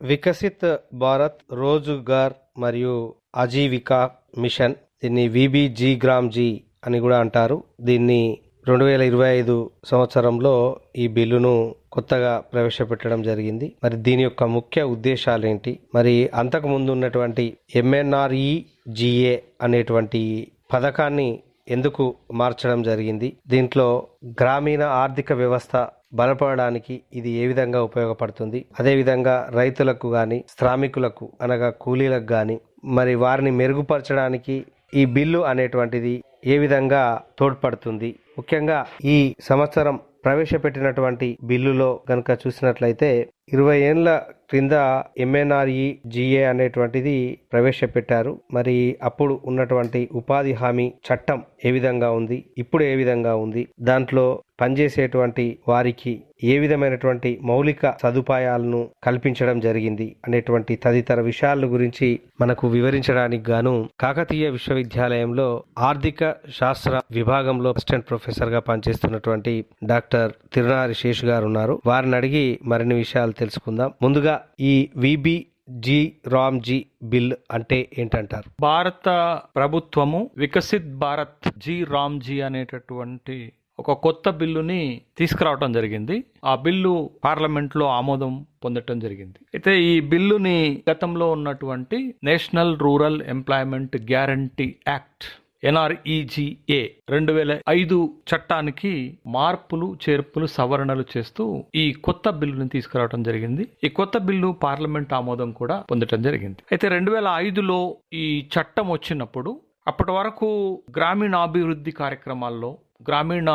వికసిత్ భారత్ రోజ్గార్ మరియు ఆజీవికా మిషన్ దీన్ని VBG Gram G అని కూడా అంటారు. దీన్ని రెండు వేల ఇరవై ఐదు సంవత్సరంలో ఈ బిల్లును కొత్తగా ప్రవేశపెట్టడం జరిగింది. మరి దీని యొక్క ముఖ్య ఉద్దేశాలు ఏంటి మరి అంతకు ముందు ఉన్నటువంటి ఎంఎన్ఆర్ఈజిఏ అనేటువంటి పథకాన్ని ఎందుకు మార్చడం జరిగింది? దీంట్లో గ్రామీణ ఆర్థిక వ్యవస్థ బలపడడానికి ఇది ఏ విధంగా ఉపయోగపడుతుంది? అదేవిధంగా రైతులకు కానీ శ్రామికులకు అనగా కూలీలకు కానీ మరి వారిని మెరుగుపరచడానికి ఈ బిల్లు అనేటువంటిది ఏ విధంగా తోడ్పడుతుంది? ముఖ్యంగా ఈ సంవత్సరం ప్రవేశపెట్టినటువంటి బిల్లులో కనుక చూసినట్లయితే ఇరవై ఏళ్ళ క్రింద ఎంఎన్ఆర్ఈ జిఏ అనేటువంటిది ప్రవేశపెట్టారు. మరి అప్పుడు ఉన్నటువంటి ఉపాధి హామీ చట్టం ఏ విధంగా ఉంది? ఇప్పుడు ఏ విధంగా ఉంది? దాంట్లో పనిచేసేటువంటి వారికి ఏ విధమైనటువంటి మౌలిక సదుపాయాలను కల్పించడం జరిగింది అనేటువంటి తదితర విషయాల గురించి మనకు వివరించడానికి గాను కాకతీయ విశ్వవిద్యాలయంలో ఆర్థిక శాస్త్ర విభాగంలో అసిస్టెంట్ ప్రొఫెసర్గా పనిచేస్తున్నటువంటి డాక్టర్ తిరునారి శేష్ గారు ఉన్నారు. వారిని అడిగి మరిన్ని విషయాలు తెలుసుకుందాం. ముందుగా ఈ VB G Ram G bill అంటే ఏంటంటారు? భారత ప్రభుత్వము వికసిత్ భారత్ జీ రామ్ జీ అనేటటువంటి ఒక కొత్త బిల్లుని తీసుకురావటం జరిగింది. ఆ బిల్లు పార్లమెంట్లో ఆమోదం పొందటం జరిగింది. అయితే ఈ బిల్లుని గతంలో ఉన్నటువంటి national rural employment guarantee act NREGA రెండు వేల ఐదు చట్టానికి మార్పులు చేర్పులు సవరణలు చేస్తూ ఈ కొత్త బిల్లుని తీసుకురావడం జరిగింది. ఈ కొత్త బిల్లు పార్లమెంట్ ఆమోదం కూడా పొందటం జరిగింది. అయితే రెండు వేల ఐదులో ఈ చట్టం వచ్చినప్పుడు అప్పటి వరకు గ్రామీణాభివృద్ధి కార్యక్రమాల్లో గ్రామీణ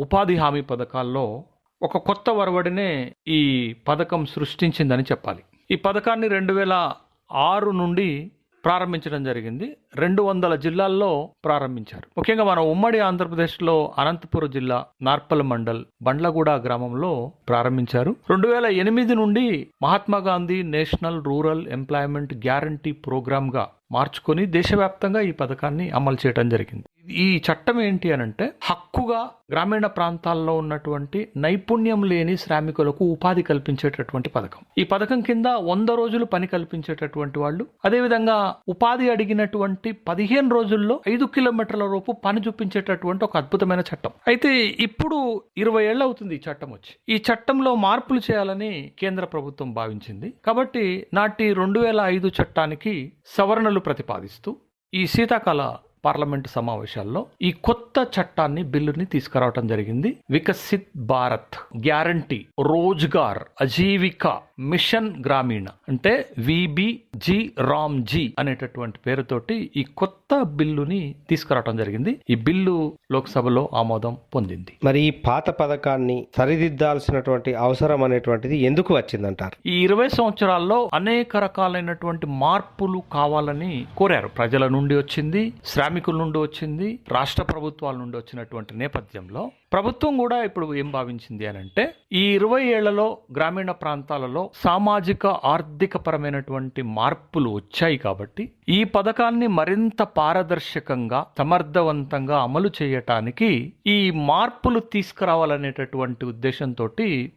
ఉపాధి హామీ పథకాల్లో ఒక కొత్త వరవడినే ఈ పథకం సృష్టించిందని చెప్పాలి. ఈ పథకాన్ని రెండు వేల ఆరు నుండి ప్రారంభించడం జరిగింది. రెండు వందల జిల్లాల్లో ప్రారంభించారు. ముఖ్యంగా మన ఉమ్మడి ఆంధ్రప్రదేశ్లో అనంతపురం జిల్లా నార్పల్ మండల్ బండ్లగూడ గ్రామంలో ప్రారంభించారు. రెండు వేల ఎనిమిది నుండి Mahatma Gandhi national rural employment guarantee ప్రోగ్రామ్గా మార్చుకొని దేశవ్యాప్తంగా ఈ పథకాన్ని అమలు చేయడం జరిగింది. ఈ చట్టం ఏంటి అని అంటే హక్కుగా గ్రామీణ ప్రాంతాల్లో ఉన్నటువంటి నైపుణ్యం లేని శ్రామికులకు ఉపాధి కల్పించేటటువంటి పథకం. ఈ పథకం కింద వంద రోజులు పని కల్పించేటటువంటి వాళ్ళు అదేవిధంగా ఉపాధి అడిగినటువంటి పదిహేను రోజుల్లో ఐదు కిలోమీటర్ల రూపు పని చూపించేటటువంటి ఒక అద్భుతమైన చట్టం. అయితే ఇప్పుడు ఇరవై ఏళ్ళు అవుతుంది ఈ చట్టం వచ్చి. ఈ చట్టంలో మార్పులు చేయాలని కేంద్ర ప్రభుత్వం భావించింది. కాబట్టి నాటి రెండు వేల ఐదు చట్టానికి సవరణలు ప్రతిపాదిస్తూ ఈ శీతాకాల పార్లమెంటు సమావేశాల్లో ఈ కొత్త చట్టాన్ని బిల్లుని తీసుకురావడం జరిగింది. వికసిత్ భారత్ గ్యారంటీ రోజ్గార్ అజీవిక మిషన్ గ్రామీణ అంటే విబిజి రామ్ జీ అనేటటువంటి పేరుతోటి ఈ కొత్త బిల్లుని తీసుకురావడం జరిగింది. ఈ బిల్లు లోక్సభలో ఆమోదం పొందింది. మరి ఈ పాత పథకాన్ని సరిదిద్దాల్సినటువంటి అవసరం అనేటువంటిది ఎందుకు వచ్చిందంటారు? ఈ ఇరవై సంవత్సరాల్లో అనేక రకాలైనటువంటి మార్పులు కావాలని కోరారు. ప్రజల నుండి వచ్చింది శ్రామికుల నుండి వచ్చింది రాష్ట్ర ప్రభుత్వాల నుండి వచ్చినటువంటి నేపథ్యంలో ప్రభుత్వం కూడా ఇప్పుడు ఏం భావించింది అని అంటే ఈ ఇరవై ఏళ్ళలో గ్రామీణ ప్రాంతాలలో సామాజిక ఆర్థిక పరమైనటువంటి మార్పులు వచ్చాయి కాబట్టి ఈ పథకాన్ని మరింత పారదర్శకంగా సమర్థవంతంగా అమలు చేయటానికి ఈ మార్పులు తీసుకురావాలనేటటువంటి ఉద్దేశంతో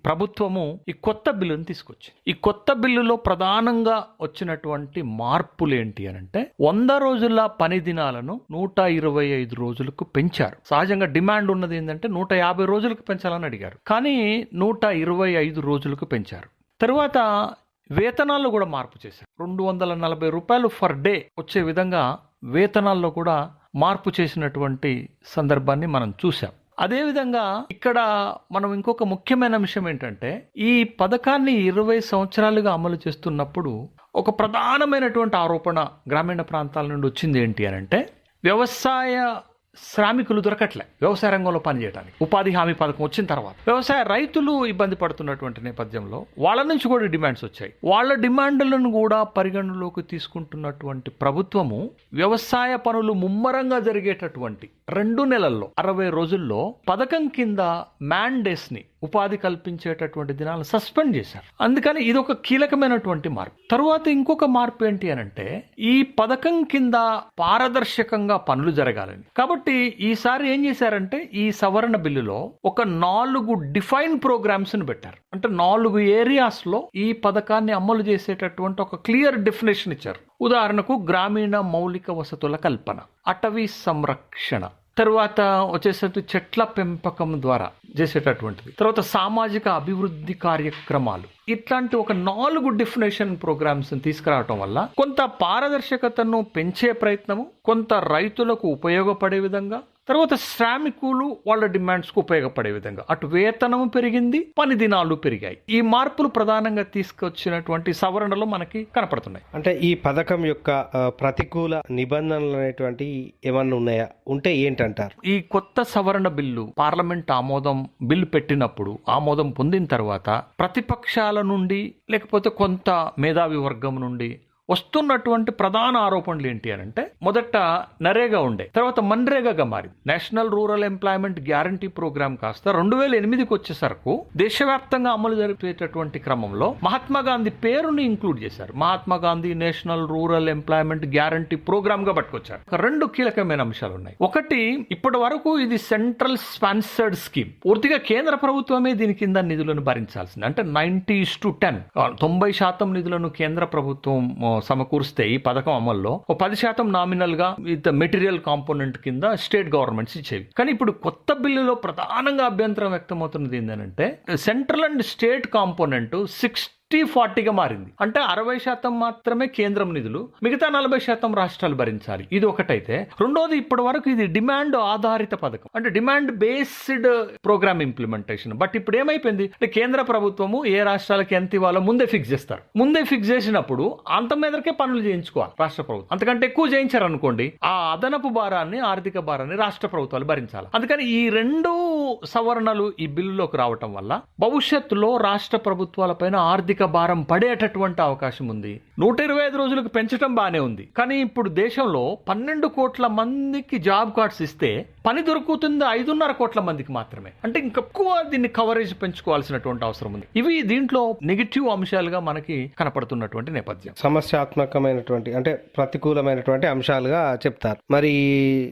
ప్రభుత్వము ఈ కొత్త బిల్లును తీసుకొచ్చింది. ఈ కొత్త బిల్లులో ప్రధానంగా వచ్చినటువంటి మార్పులు ఏంటి అని అంటే వంద రోజుల పని దినాలను నూట ఇరవై ఐదు రోజులకు పెంచారు. సహజంగా డిమాండ్ ఉన్నది ఏంటంటే నూట యాభై రోజులకు పెంచాలని అడిగారు. కానీ నూట ఇరవై ఐదు రోజులకు పెంచారు. తరువాత వేతనాల్లో కూడా మార్పు చేశారు. రెండు వందల నలభై రూపాయలు ఫర్ డే వచ్చే విధంగా వేతనాల్లో కూడా మార్పు చేసినటువంటి సందర్భాన్ని మనం చూసాం అదేవిధంగా ఇక్కడ మనం ఇంకొక ముఖ్యమైన విషయం ఏంటంటే ఈ పథకాన్ని ఇరవై సంవత్సరాలుగా అమలు చేస్తున్నప్పుడు ఒక ప్రధానమైనటువంటి ఆరోపణ గ్రామీణ ప్రాంతాల నుండి వచ్చింది ఏంటి అని అంటే వ్యవసాయ శ్రామికులు దొరకట్లే వ్యవసాయ రంగంలో పనిచేయడానికి ఉపాధి హామీ పథకం వచ్చిన తర్వాత. వ్యవసాయ రైతులు ఇబ్బంది పడుతున్నటువంటి నేపథ్యంలో వాళ్ళ నుంచి కూడా డిమాండ్స్ వచ్చాయి. వాళ్ళ డిమాండ్లను కూడా పరిగణలోకి తీసుకుంటున్నటువంటి ప్రభుత్వము వ్యవసాయ పనులు ముమ్మరంగా జరిగేటటువంటి రెండు నెలల్లో అరవై రోజుల్లో పథకం కింద మ్యాన్ డేస్ని ఉపాధి కల్పించేటటువంటి దినాలను సస్పెండ్ చేశారు. అందుకని ఇది ఒక కీలకమైనటువంటి మార్పు. తరువాత ఇంకొక మార్పు ఏంటి అని అంటే ఈ పథకం కింద పారదర్శకంగా పనులు జరగాలని. కాబట్టి ఈసారి ఏం చేశారంటే ఈ సవరణ బిల్లులో ఒక నాలుగు డిఫైన్ ప్రోగ్రామ్స్ని పెట్టారు. అంటే నాలుగు ఏరియాస్లో ఈ పథకాన్ని అమలు చేసేటటువంటి ఒక క్లియర్ డెఫినేషన్ ఇచ్చారు. ఉదాహరణకు గ్రామీణ మౌలిక వసతుల కల్పన అటవీ సంరక్షణ తర్వాత వచ్చేసరికి చెట్ల పెంపకం ద్వారా చేసేటటువంటిది. తర్వాత సామాజిక అభివృద్ధి కార్యక్రమాలు. ఇట్లాంటి ఒక నాలుగు డిఫినేషన్ ప్రోగ్రామ్స్ తీసుకురావటం వల్ల కొంత పారదర్శకతను పెంచే ప్రయత్నము కొంత రైతులకు ఉపయోగపడే విధంగా తర్వాత శ్రామికులు వాళ్ళ డిమాండ్స్కు ఉపయోగపడే విధంగా. అటు వేతనం పెరిగింది పని దినాలు పెరిగాయి. ఈ మార్పులు ప్రధానంగా తీసుకొచ్చినటువంటి సవరణలు మనకి కనపడుతున్నాయి. అంటే ఈ పథకం యొక్క ప్రతికూల నిబంధనలు అనేటువంటి ఏమన్నా ఉన్నాయా? ఉంటే ఏంటంటారు? ఈ కొత్త సవరణ బిల్లు పార్లమెంట్ ఆమోదం బిల్లు పెట్టినప్పుడు ఆమోదం పొందిన తర్వాత ప్రతిపక్షాల నుండి లేకపోతే కొంత మేధావి వర్గం నుండి వస్తున్నటువంటి ప్రధాన ఆరోపణలు ఏంటి అని అంటే మొదట నరేగా ఉండే తర్వాత మన్రేగాగా మారింది. National rural employment guarantee program కాస్త రెండు వేల ఎనిమిదికి వచ్చేసరికి దేశవ్యాప్తంగా అమలు జరిపేటటువంటి క్రమంలో మహాత్మా గాంధీ పేరుని ఇంక్లూడ్ చేశారు. Mahatma Gandhi national rural employment guarantee ప్రోగ్రామ్గా పట్టుకొచ్చారు రెండు కీలకమైన అంశాలు ఉన్నాయి. ఒకటి ఇప్పటి వరకు ఇది సెంట్రల్ స్పాన్సర్డ్ స్కీమ్. పూర్తిగా కేంద్ర ప్రభుత్వమే దీని కింద నిధులను భరించాల్సింది. అంటే నైన్టీ టు టెన్. తొంభై శాతం నిధులను కేంద్ర ప్రభుత్వం సమకూరిస్తే ఈ పథకం అమల్లో ఒక పది శాతం నామినల్గా విత్ మెటీరియల్ కాంపోనెంట్ కింద స్టేట్ గవర్నమెంట్స్ ఇచ్చేవి. కానీ ఇప్పుడు కొత్త బిల్లులో ప్రధానంగా అభ్యంతరం వ్యక్తమవుతున్నది ఏంటంటే central and state component six fifty ఫార్టీగా మారింది. అంటే అరవై శాతం మాత్రమే కేంద్రం నిధులు మిగతా నలభై శాతం రాష్ట్రాలు భరించాలి. ఇది ఒకటైతే. రెండోది ఇప్పటి వరకు ఇది డిమాండ్ ఆధారిత పథకం. అంటే demand based program implementation. But ఇప్పుడు ఏమైపోయింది? అంటే కేంద్ర ప్రభుత్వము ఏ రాష్ట్రాలకు ఎంత ఇవ్వాలో ముందే ఫిక్స్ చేస్తారు. ముందే ఫిక్స్ చేసినప్పుడు అంత మీదకే పనులు చేయించుకోవాలి రాష్ట్ర ప్రభుత్వం. అంతకంటే ఎక్కువ చేయించారు అనుకోండి ఆ అదనపు భారాన్ని ఆర్థిక భారాన్ని రాష్ట్ర ప్రభుత్వాలు భరించాలి. అందుకని ఈ రెండు సవరణలు ఈ బిల్లులోకి రావటం వల్ల భవిష్యత్తులో రాష్ట్ర ప్రభుత్వాల పైన ఆర్థిక భారం పడేటటువంటి అవకాశం ఉంది. నూట ఇరవై ఐదు రోజులకు పెంచడం బానే ఉంది. కానీ ఇప్పుడు దేశంలో పన్నెండు కోట్ల మందికి జాబ్ కార్డ్స్ ఇస్తే పని దొరుకుతుంది ఐదున్నర కోట్ల మందికి మాత్రమే. అంటే ఇంకెక్కువ దీన్ని కవరేజ్ పెంచుకోవాల్సినటువంటి అవసరం ఉంది. ఇవి దీంట్లో నెగిటివ్ అంశాలుగా మనకి కనపడుతున్నటువంటి నేపథ్యం. సమస్యాత్మకమైనటువంటి అంటే ప్రతికూలమైనటువంటి అంశాలుగా చెప్తారు. మరి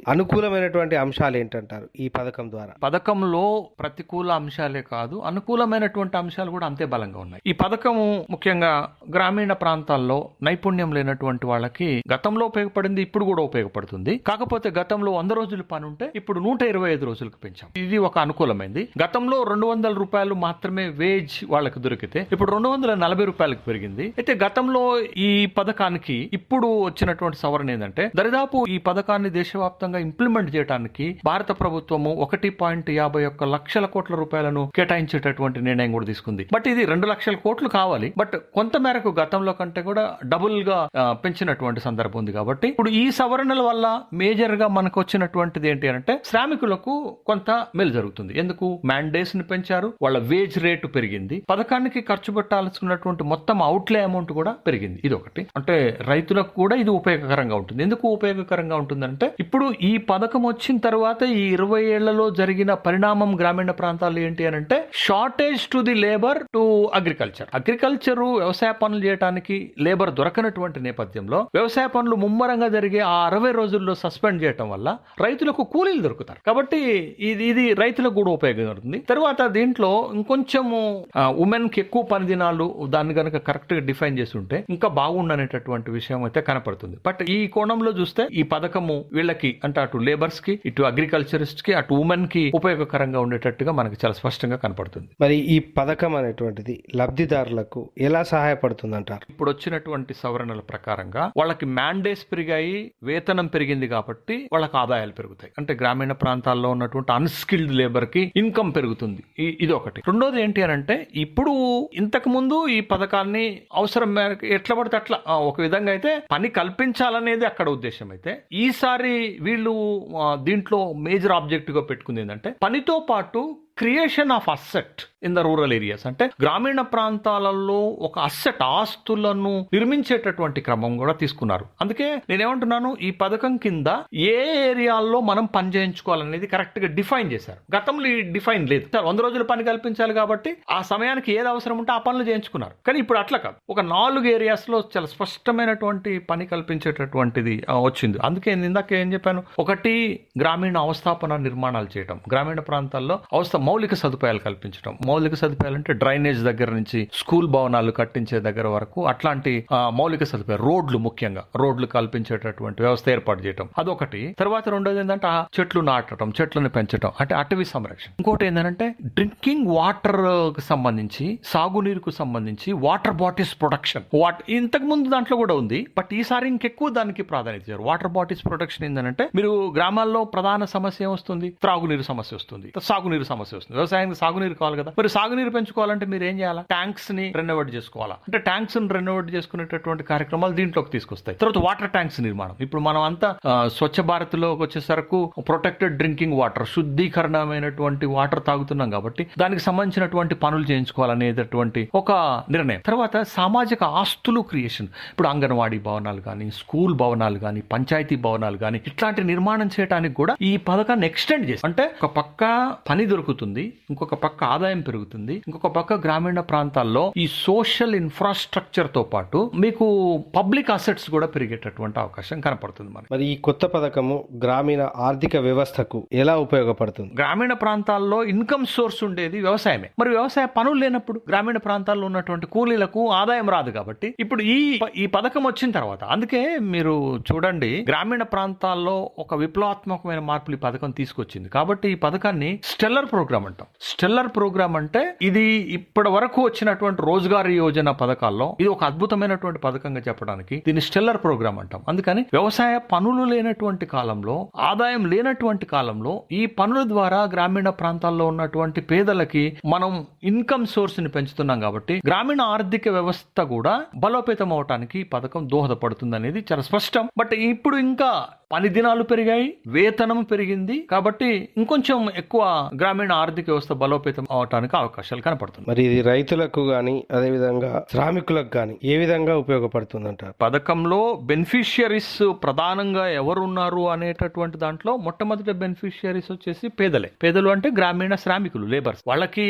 అనుకూలమైనటువంటి అంశాలు ఏంటంటారు ఈ పథకం ద్వారా? పథకంలో ప్రతికూల అంశాలే కాదు అనుకూలమైనటువంటి అంశాలు కూడా అంతే బలంగా ఉన్నాయి. ఈ పథకము ముఖ్యంగా గ్రామీణ ప్రాంతాల్లో నైపుణ్యం లేనటువంటి వాళ్ళకి గతంలో ఉపయోగపడింది ఇప్పుడు కూడా ఉపయోగపడుతుంది. కాకపోతే గతంలో వంద రోజులు పని ఉంటే ఇప్పుడు నూట ఇరవై ఐదు రోజులకు పెంచాం. ఇది ఒక అనుకూలమైంది. గతంలో రెండు వందల రూపాయలు మాత్రమే వేజ్ వాళ్ళకి దొరికితే ఇప్పుడు రెండు వందల నలభై రూపాయలకు పెరిగింది. అయితే గతంలో ఈ పథకానికి ఇప్పుడు వచ్చినటువంటి సవరణ ఏంటంటే దరిదాపు ఈ పథకాన్ని దేశవ్యాప్తంగా ఇంప్లిమెంట్ చేయడానికి భారత ప్రభుత్వము ఒకటి పాయింట్ యాభై ఒక్క లక్షల కోట్ల రూపాయలను కేటాయించేటటువంటి నిర్ణయం కూడా తీసుకుంది. బట్ ఇది రెండు లక్షల కోట్లు కావాలి బట్ కొంత మేరకు గతంలో కంటే కూడా డబుల్గా పెంచినటువంటి సందర్భం ఉంది కాబట్టి ఇప్పుడు ఈ సవరణల వల్ల మేజర్గా మనకు వచ్చినటువంటిది ఏంటి అంటే శ్రామికులకు కొంత మేలు జరుగుతుంది. ఎందుకు? మ్యాండేస్ని పెంచారు వాళ్ళ వేజ్ రేటు పెరిగింది. పథకానికి ఖర్చు పెట్టాల్సినటువంటి మొత్తం అవుట్లే అమౌంట్ కూడా పెరిగింది. ఇది ఒకటి అంటే రైతులకు కూడా ఇది ఉపయోగకరంగా ఉంటుంది. ఎందుకు ఉపయోగకరంగా ఉంటుందంటే ఇప్పుడు ఈ పథకం వచ్చిన తర్వాత ఈ ఇరవై ఏళ్ళలో జరిగిన పరిణామం గ్రామీణ ప్రాంతాల్లో ఏంటి అని అంటే shortage to the labour to agriculture agriculture వ్యవసాయ పనులు చేయడానికి లేబర్ దొరకనటువంటి నేపథ్యంలో వ్యవసాయ పనులు ముమ్మరంగా జరిగే ఆ అరవై రోజుల్లో సస్పెండ్ చేయటం వల్ల రైతులకు కూలీలు దొరుకుతారు. కాబట్టి ఇది ఇది రైతులకు కూడా ఉపయోగపడుతుంది తర్వాత దీంట్లో ఇంకొంచెము ఉమెన్కి ఎక్కువ పని దినాలు దాన్ని కనుక కరెక్ట్గా డిఫైన్ చేసి ఉంటే ఇంకా బాగుండనేటటువంటి విషయం అయితే కనపడుతుంది. బట్ ఈ కోణంలో చూస్తే ఈ పథకము వీళ్ళకి అంటే అటు లేబర్స్కి ఇటు అగ్రికల్చరిస్ట్కి అటు ఉమెన్కి ఉపయోగకరంగా ఉండేటట్టుగా మనకి చాలా స్పష్టంగా కనపడుతుంది. మరి ఈ పథకం అనేటువంటిది లబ్ధిదారులకు ఎలా సహాయపడుతుంది అంటారు ఇప్పుడు వచ్చినటువంటి సవరణల ప్రకారంగా వాళ్ళకి మ్యాండేట్స్ పెరిగాయి వేతనం పెరిగింది కాబట్టి వాళ్ళకి ఆదాయాలు పెరుగుతాయి. అంటే గ్రామీణ ప్రాంతాల్లో ఉన్నటువంటి అన్స్కిల్డ్ లేబర్కి ఇన్కమ్ పెరుగుతుంది. ఇది ఒకటి రెండోది ఏంటి అని అంటే ఇప్పుడు ఇంతకు ముందు ఈ పథకాన్ని అవసరం మేరకు ఎట్లా పడితే అట్లా ఒక విధంగా అయితే పని కల్పించాలనేది అక్కడ ఉద్దేశం అయితే ఈసారి వీళ్ళు దీంట్లో మేజర్ ఆబ్జెక్టివ్గా పెట్టుకుంది ఏంటంటే పనితో పాటు creation of asset in the rural areas అంటే గ్రామీణ ప్రాంతాలలో ఒక అసెట్ ఆస్తులను నిర్మించేటటువంటి క్రమం కూడా తీసుకున్నారు. అందుకే నేనేమంటున్నాను ఈ పథకం కింద ఏ ఏరియాల్లో మనం పని చేయించుకోవాలనేది కరెక్ట్గా డిఫైన్ చేశారు. గతంలో ఈ డిఫైన్ లేదు. సార్ వంద రోజులు పని కల్పించాలి కాబట్టి ఆ సమయానికి ఏది అవసరం ఉంటే ఆ పనులు చేయించుకున్నారు. కానీ ఇప్పుడు అట్లా కాదు. ఒక నాలుగు ఏరియాస్లో చాలా స్పష్టమైనటువంటి పని కల్పించేటటువంటిది వచ్చింది. అందుకే ఇందాక ఏం చెప్పాను ఒకటి గ్రామీణ అవస్థాపన నిర్మాణాలు చేయడం గ్రామీణ ప్రాంతాల్లో అవస్థ మౌలిక సదుపాయాలు కల్పించడం. మౌలిక సదుపాయాలు అంటే డ్రైనేజ్ దగ్గర నుంచి స్కూల్ భవనాలు కట్టించే దగ్గర వరకు అట్లాంటి మౌలిక సదుపాయాలు రోడ్లు ముఖ్యంగా రోడ్లు కల్పించేటటువంటి వ్యవస్థ ఏర్పాటు చేయడం అదొకటి. తర్వాత రెండోది ఏంటంటే ఆ చెట్లు నాటడం చెట్లను పెంచడం అంటే అటవీ సంరక్షణ. ఇంకోటి ఏంటంటే డ్రింకింగ్ వాటర్కు సంబంధించి సాగునీరుకు సంబంధించి వాటర్ బాటిల్స్ ప్రొడక్షన్. వాట్ ఇంతకు ముందు దాంట్లో కూడా ఉంది బట్ ఈసారి ఇంకెక్కువ దానికి ప్రాధాన్యత ఇచ్చారు. వాటర్ బాటిల్స్ ప్రొడక్షన్ ఏంటంటే మీరు గ్రామాల్లో ప్రధాన సమస్య ఏమొస్తుంది త్రాగునీరు సమస్య వస్తుంది. సాగునీరు సమస్య వస్తుంది. వ్యవసాయానికి సాగునీరు కావాలి కదా. మరి సాగునీరు పెంచుకోవాలంటే మీరు ఏం చేయాలా? ట్యాంక్స్ని రెనోవేట్ చేసుకోవాలా? అంటే ట్యాంక్స్ని రెనోవేట్ చేసుకునేటటువంటి కార్యక్రమాలు దీంట్లోకి తీసుకొస్తాయి. తర్వాత వాటర్ ట్యాంక్స్ నిర్మాణం. ఇప్పుడు మనం అంతా స్వచ్ఛ భారత్లో వచ్చేసరకు ప్రొటెక్టెడ్ డ్రింకింగ్ వాటర్ శుద్ధీకరణమైనటువంటి వాటర్ తాగుతున్నాం కాబట్టి దానికి సంబంధించినటువంటి పనులు చేయించుకోవాలనేటటువంటి ఒక నిర్ణయం. తర్వాత సామాజిక ఆస్తులు క్రియేషన్ ఇప్పుడు అంగన్వాడీ భవనాలు కానీ స్కూల్ భవనాలు కానీ పంచాయతీ భవనాలు కానీ ఇట్లాంటి నిర్మాణం చేయడానికి కూడా ఈ పథకాన్ని ఎక్స్టెండ్ చేసి అంటే ఒక పక్క పని దొరుకుతుంది. ఇంకొక పక్క ఆదాయం పెరుగుతుంది ఇంకొక పక్క గ్రామీణ ప్రాంతాల్లో ఈ సోషల్ ఇన్ఫ్రాస్ట్రక్చర్తో పాటు మీకు పబ్లిక్ అసెట్స్ కూడా పెరిగేటటువంటి అవకాశం కనపడుతుంది మనకి. మరి ఈ కొత్త పథకము గ్రామీణ ఆర్థిక వ్యవస్థకు ఎలా ఉపయోగపడుతుంది? గ్రామీణ ప్రాంతాల్లో ఇన్కమ్ సోర్స్ ఉండేది వ్యవసాయమే. మరి వ్యవసాయ పనులు లేనప్పుడు గ్రామీణ ప్రాంతాల్లో ఉన్నటువంటి కూలీలకు ఆదాయం రాదు కాబట్టి ఇప్పుడు ఈ ఈ పథకం వచ్చిన తర్వాత అందుకే మీరు చూడండి గ్రామీణ ప్రాంతాల్లో ఒక విప్లవాత్మకమైన మార్పులు ఈ పథకం తీసుకొచ్చింది. కాబట్టి ఈ పథకాన్ని స్టెల్లర్ ప్రోగ్రామ్ అంటాం. స్టెల్లర్ ప్రోగ్రామ్ అంటే ఇది ఇప్పటి వరకు వచ్చినటువంటి రోజ్గార్ యోజన పథకాల్లో ఇది ఒక అద్భుతమైనటువంటి పథకంగా చెప్పడానికి దీన్ని స్టెల్లర్ ప్రోగ్రామ్ అంటాం. అందుకని వ్యవసాయ పనులు లేనటువంటి కాలంలో ఆదాయం లేనటువంటి కాలంలో ఈ పనుల ద్వారా గ్రామీణ ప్రాంతాల్లో ఉన్నటువంటి పేదలకి మనం ఇన్కమ్ సోర్స్ని పెంచుతున్నాం కాబట్టి గ్రామీణ ఆర్థిక వ్యవస్థ కూడా బలోపేతం అవటానికి ఈ పథకం దోహదపడుతుంది అనేది చాలా స్పష్టం. బట్ ఇప్పుడు ఇంకా పని దినాలు పెరిగాయి వేతనం పెరిగింది. కాబట్టి ఇంకొంచెం ఎక్కువ గ్రామీణ ఆర్థిక వ్యవస్థ బలోపేతం అవటానికి అవకాశాలు కనపడుతుంది మరి ఇది రైతులకు గాని అదే విధంగా శ్రామికులకు గాని ఏ విధంగా ఉపయోగపడుతుంది అంటారు పథకంలో బెనిఫిషియరీస్ ప్రధానంగా ఎవరు ఉన్నారు అనేటటువంటి దాంట్లో మొట్టమొదటి బెనిఫిషియరీస్ వచ్చేసి పేదలే. పేదలు అంటే గ్రామీణ శ్రామికులు లేబర్స్ వాళ్ళకి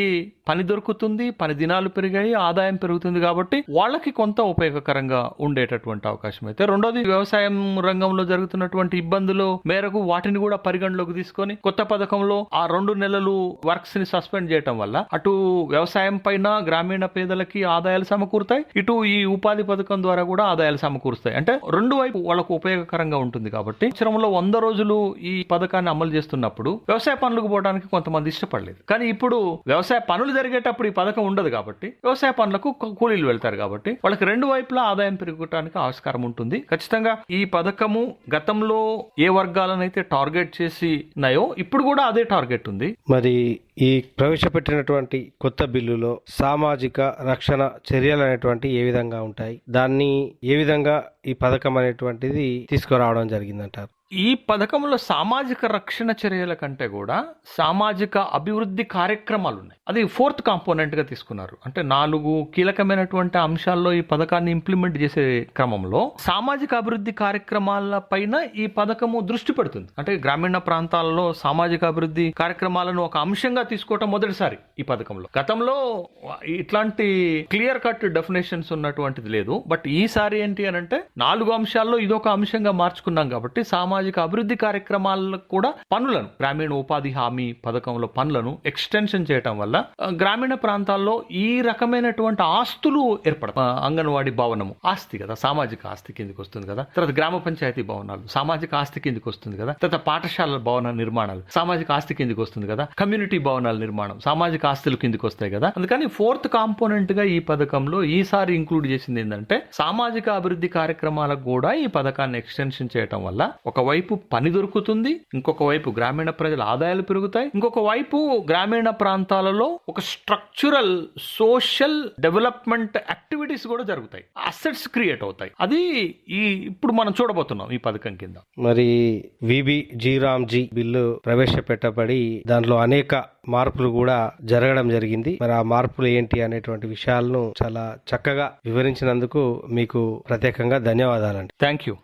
పని దొరుకుతుంది పని దినాలు పెరిగాయి ఆదాయం పెరుగుతుంది కాబట్టి వాళ్ళకి కొంత ఉపయోగకరంగా ఉండేటటువంటి అవకాశం అయితే. రెండోది వ్యవసాయం రంగంలో జరుగుతున్నటువంటి ఇబ్బందులు మేరకు వాటిని కూడా పరిగణలోకి తీసుకొని కొత్త పథకంలో ఆ రెండు నెలలు వర్క్స్ని సస్పెండ్ చేయటం వల్ల అటు వ్యవసాయం పైన గ్రామీణ పేదలకి ఆదాయాలు సమకూరుతాయి ఇటు ఈ ఉపాధి పథకం ద్వారా కూడా ఆదాయాలు సమకూరుస్తాయి. అంటే రెండు వైపు వాళ్ళకు ఉపయోగకరంగా ఉంటుంది కాబట్టి సంవత్సరంలో వంద రోజులు ఈ పథకాన్ని అమలు చేస్తున్నప్పుడు వ్యవసాయ పనులకు పోవడానికి కొంతమంది ఇష్టపడలేదు. కానీ ఇప్పుడు వ్యవసాయ పనులు జరిగేటప్పుడు ఈ పథకం ఉండదు కాబట్టి వ్యవసాయ పనులకు కూలీలు వెళ్తారు కాబట్టి వాళ్ళకి రెండు వైపులా ఆదాయం పెరుగుటానికి ఆస్కారం ఉంటుంది. ఖచ్చితంగా ఈ పథకము గతంలో ఏ వర్గాలను అయితే టార్గెట్ చేసి ఉన్నాయో ఇప్పుడు కూడా అదే టార్గెట్ ఉంది. మరి ఈ ప్రవేశపెట్టినటువంటి కొత్త బిల్లులో సామాజిక రక్షణ చర్యలు అనేటువంటి ఏ విధంగా ఉంటాయి? దాన్ని ఏ విధంగా ఈ పథకం అనేటువంటిది తీసుకురావడం జరిగిందంటారు? ఈ పథకంలో సామాజిక రక్షణ చర్యల కంటే కూడా సామాజిక అభివృద్ధి కార్యక్రమాలు ఉన్నాయి అది ఫోర్త్ కాంపోనెంట్గా తీసుకున్నారు. అంటే నాలుగు కీలకమైనటువంటి అంశాల్లో ఈ పథకాన్ని ఇంప్లిమెంట్ చేసే క్రమంలో సామాజిక అభివృద్ధి కార్యక్రమాల పైన ఈ పథకము దృష్టి పెడుతుంది. అంటే గ్రామీణ ప్రాంతాలలో సామాజిక అభివృద్ధి కార్యక్రమాలను ఒక అంశంగా తీసుకోవటం మొదటిసారి ఈ పథకంలో. గతంలో ఇట్లాంటి క్లియర్ కట్ డెఫినేషన్స్ ఉన్నటువంటిది లేదు. బట్ ఈసారి ఏంటి అని అంటే నాలుగు అంశాల్లో ఇదొక అంశంగా మార్చుకున్నాం కాబట్టి సామాజిక అభివృద్ధి కార్యక్రమాలకు కూడా పనులను గ్రామీణ ఉపాధి హామీ పథకంలో పనులను ఎక్స్టెన్షన్ చేయటం వల్ల గ్రామీణ ప్రాంతాల్లో ఈ రకమైనటువంటి ఆస్తులు ఏర్పడ అంగన్వాడీ భవనము ఆస్తి కదా సామాజిక ఆస్తి కిందకి వస్తుంది కదా. తర్వాత గ్రామ పంచాయతీ భవనాలు సామాజిక ఆస్తి కిందకి వస్తుంది కదా. తర్వాత పాఠశాల భవన నిర్మాణాలు సామాజిక ఆస్తి కిందకి వస్తుంది కదా. కమ్యూనిటీ భవనాల నిర్మాణం సామాజిక ఆస్తులు కిందకి వస్తాయి కదా. అందుకని ఫోర్త్ కాంపోనెంట్గా ఈ పథకంలో ఈసారి ఇంక్లూడ్ చేసింది ఏంటంటే సామాజిక అభివృద్ధి కార్యక్రమాలకు కూడా ఈ పథకాన్ని ఎక్స్టెన్షన్ చేయటం వల్ల ఒక వైపు పని దొరుకుతుంది ఇంకొక వైపు గ్రామీణ ప్రజల ఆదాయాలు పెరుగుతాయి ఇంకొక వైపు గ్రామీణ ప్రాంతాలలో ఒక స్ట్రక్చరల్ సోషల్ డెవలప్మెంట్ యాక్టివిటీస్ కూడా జరుగుతాయి అసెట్స్ క్రియేట్ అవుతాయి. అది ఈ ఇప్పుడు మనం చూడబోతున్నాం ఈ పథకం కింద. మరి విబి జీరామ్జీ బిల్లు ప్రవేశపెట్టబడి దాంట్లో అనేక మార్పులు కూడా జరగడం జరిగింది. మరి ఆ మార్పులు ఏంటి అనేటువంటి విషయాలను చాలా చక్కగా వివరించినందుకు మీకు ప్రత్యేకంగా ధన్యవాదాలండి. Thank you